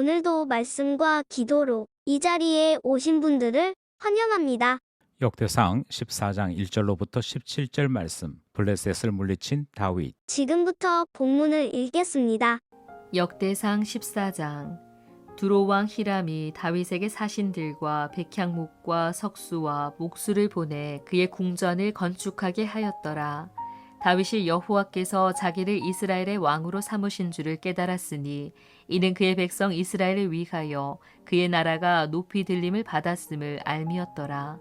오늘도 말씀과 기도로 이 자리에 오신 분들을 환영합니다. 역대상 14장 1절로부터 17절 말씀 블레셋을 물리친 다윗 지금부터 본문을 읽겠습니다. 역대상 14장 두로왕 히람이 다윗에게 사신들과 백향목과 석수와 목수를 보내 그의 궁전을 건축하게 하였더라. 다윗이 여호와께서 자기를 이스라엘의 왕으로 삼으신 줄을 깨달았으니 이는 그의 백성 이스라엘을 위하여 그의 나라가 높이 들림을 받았음을 알미었더라.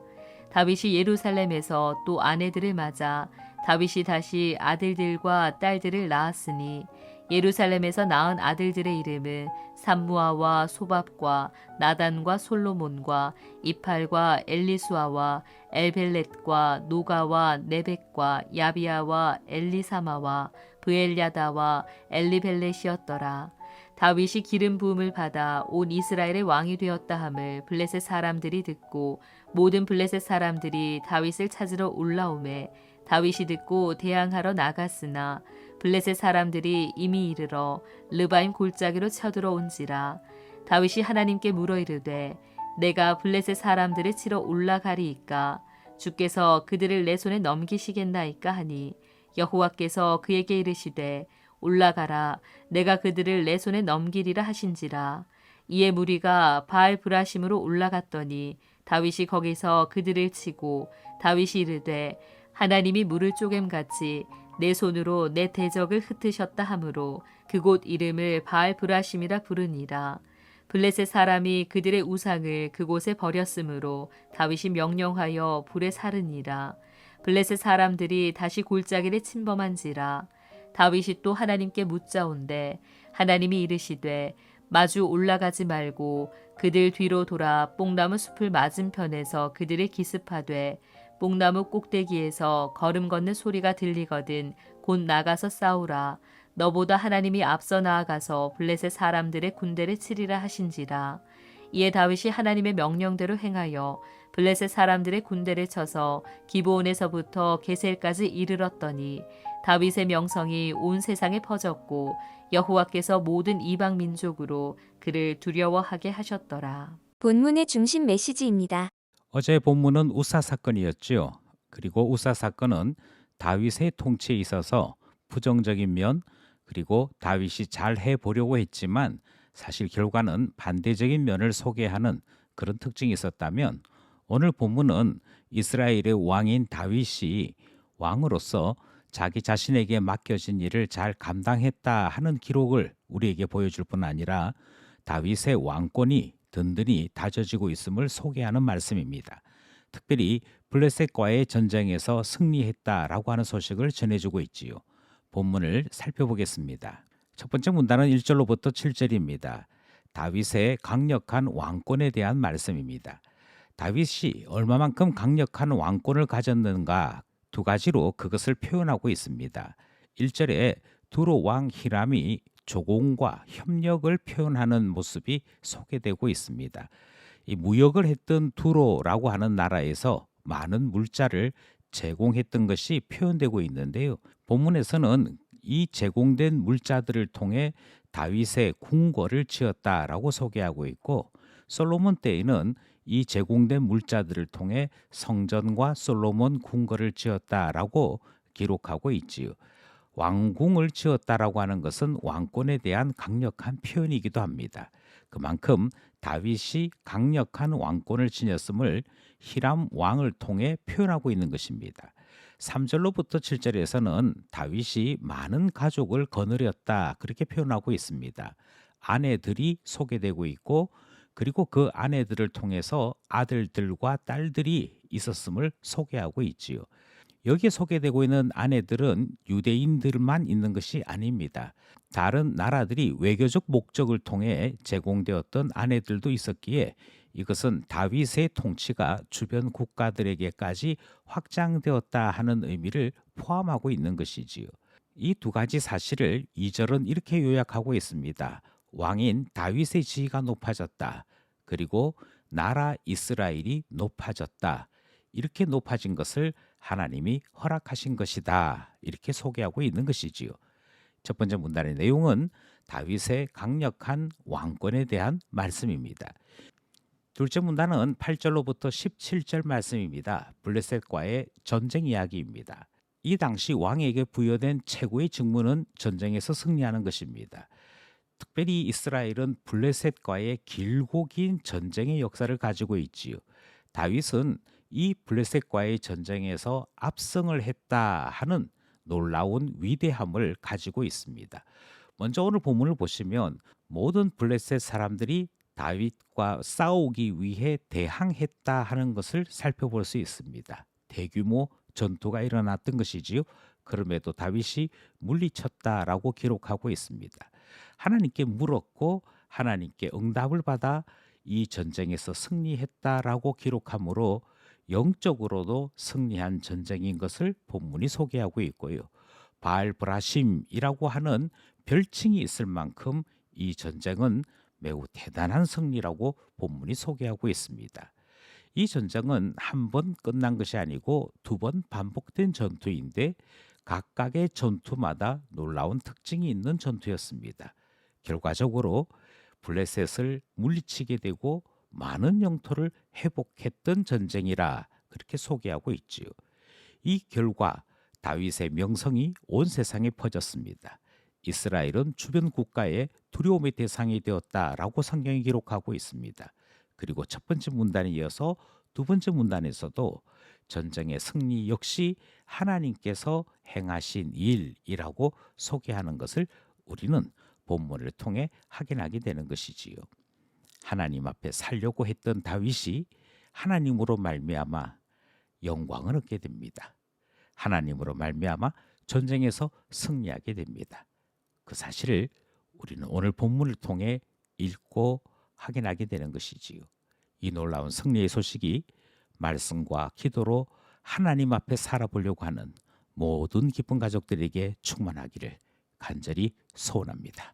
다윗이 예루살렘에서 또 아내들을 맞아 다윗이 다시 아들들과 딸들을 낳았으니 예루살렘에서 낳은 아들들의 이름은 삼무아와 소밥과 나단과 솔로몬과 이팔과 엘리수아와 엘벨렛과 노가와 네벡과 야비아와 엘리사마와 브엘야다와 엘리벨렛이었더라. 다윗이 기름 부음을 받아 온 이스라엘의 왕이 되었다 함을 블레셋 사람들이 듣고 모든 블레셋 사람들이 다윗을 찾으러 올라오매 다윗이 듣고 대항하러 나갔으나 블레셋 사람들이 이미 이르러 르바임 골짜기로 쳐들어온지라 다윗이 하나님께 물어 이르되 내가 블레셋 사람들을 치러 올라가리이까? 주께서 그들을 내 손에 넘기시겠나이까 하니 여호와께서 그에게 이르시되 올라가라. 내가 그들을 내 손에 넘기리라 하신지라. 이에 무리가 바알 브라심으로 올라갔더니 다윗이 거기서 그들을 치고 다윗이 이르되 하나님이 물을 쪼갰같이 내 손으로 내 대적을 흩으셨다 하므로 그곳 이름을 바알 브라심이라 부르니라. 블레셋 사람이 그들의 우상을 그곳에 버렸으므로 다윗이 명령하여 불에 사르니라. 블레셋 사람들이 다시 골짜기를 침범한지라. 다윗이 또 하나님께 묻자온데 하나님이 이르시되 마주 올라가지 말고 그들 뒤로 돌아 뽕나무 숲을 맞은편에서 그들을 기습하되 뽕나무 꼭대기에서 걸음 걷는 소리가 들리거든 곧 나가서 싸우라. 너보다 하나님이 앞서 나아가서 블레셋 사람들의 군대를 치리라 하신지라. 이에 다윗이 하나님의 명령대로 행하여 블레셋 사람들의 군대를 쳐서 기브온에서부터 게셀까지 이르렀더니 다윗의 명성이 온 세상에 퍼졌고 여호와께서 모든 이방 민족으로 그를 두려워하게 하셨더라. 본문의 중심 메시지입니다. 어제 본문은 우사 사건이었지요. 그리고 우사 사건은 다윗의 통치에 있어서 부정적인 면 그리고 다윗이 잘 해보려고 했지만 사실 결과는 반대적인 면을 소개하는 그런 특징이 있었다면 오늘 본문은 이스라엘의 왕인 다윗이 왕으로서 자기 자신에게 맡겨진 일을 잘 감당했다 하는 기록을 우리에게 보여줄 뿐 아니라 다윗의 왕권이 든든히 다져지고 있음을 소개하는 말씀입니다. 특별히 블레셋과의 전쟁에서 승리했다라고 하는 소식을 전해주고 있지요. 본문을 살펴보겠습니다. 첫 번째 문단은 1절로부터 7절입니다. 다윗의 강력한 왕권에 대한 말씀입니다. 다윗이 얼마만큼 강력한 왕권을 가졌는가 두 가지로 그것을 표현하고 있습니다. 1절에 두로 왕 히람이 조공과 협력을 표현하는 모습이 소개되고 있습니다. 이 무역을 했던 두로라고 하는 나라에서 많은 물자를 제공했던 것이 표현되고 있는데요. 본문에서는 이 제공된 물자들을 통해 다윗의 궁궐을 지었다라고 소개하고 있고 솔로몬 때에는 이 제공된 물자들을 통해 성전과 솔로몬 궁궐을 지었다라고 기록하고 있지요. 왕궁을 지었다라고 하는 것은 왕권에 대한 강력한 표현이기도 합니다. 그만큼 다윗이 강력한 왕권을 지녔음을 히람 왕을 통해 표현하고 있는 것입니다. 3절로부터 7절에서는 다윗이 많은 가족을 거느렸다 그렇게 표현하고 있습니다. 아내들이 소개되고 있고 그리고 그 아내들을 통해서 아들들과 딸들이 있었음을 소개하고 있지요. 여기에 소개되고 있는 아내들은 유대인들만 있는 것이 아닙니다. 다른 나라들이 외교적 목적을 통해 제공되었던 아내들도 있었기에 이것은 다윗의 통치가 주변 국가들에게까지 확장되었다 하는 의미를 포함하고 있는 것이지요. 이 두 가지 사실을 이절은 이렇게 요약하고 있습니다. 왕인 다윗의 지위가 높아졌다. 그리고 나라 이스라엘이 높아졌다. 이렇게 높아진 것을 하나님이 허락하신 것이다. 이렇게 소개하고 있는 것이지요. 첫 번째 문단의 내용은 다윗의 강력한 왕권에 대한 말씀입니다. 둘째 문단은 8절로부터 17절 말씀입니다. 블레셋과의 전쟁 이야기입니다. 이 당시 왕에게 부여된 최고의 직무는 전쟁에서 승리하는 것입니다. 특별히 이스라엘은 블레셋과의 길고 긴 전쟁의 역사를 가지고 있지요. 다윗은 이 블레셋과의 전쟁에서 압승을 했다 하는 놀라운 위대함을 가지고 있습니다. 먼저 오늘 본문을 보시면 모든 블레셋 사람들이 다윗과 싸우기 위해 대항했다 하는 것을 살펴볼 수 있습니다. 대규모 전투가 일어났던 것이지요. 그럼에도 다윗이 물리쳤다라고 기록하고 있습니다. 하나님께 물었고 하나님께 응답을 받아 이 전쟁에서 승리했다라고 기록하므로 영적으로도 승리한 전쟁인 것을 본문이 소개하고 있고요. 바알 브라심이라고 하는 별칭이 있을 만큼 이 전쟁은 매우 대단한 승리라고 본문이 소개하고 있습니다. 이 전쟁은 한 번 끝난 것이 아니고 두 번 반복된 전투인데 각각의 전투마다 놀라운 특징이 있는 전투였습니다. 결과적으로 블레셋을 물리치게 되고 많은 영토를 회복했던 전쟁이라 그렇게 소개하고 있지요. 이 결과 다윗의 명성이 온 세상에 퍼졌습니다. 이스라엘은 주변 국가의 두려움의 대상이 되었다라고 성경이 기록하고 있습니다. 그리고 첫 번째 문단에 이어서 두 번째 문단에서도 전쟁의 승리 역시 하나님께서 행하신 일이라고 소개하는 것을 우리는 본문을 통해 확인하게 되는 것이지요. 하나님 앞에 살려고 했던 다윗이 하나님으로 말미암아 영광을 얻게 됩니다. 하나님으로 말미암아 전쟁에서 승리하게 됩니다. 그 사실을 우리는 오늘 본문을 통해 읽고 확인하게 되는 것이지요. 이 놀라운 승리의 소식이 말씀과 기도로 하나님 앞에 살아보려고 하는 모든 기쁜 가족들에게 충만하기를 간절히 소원합니다.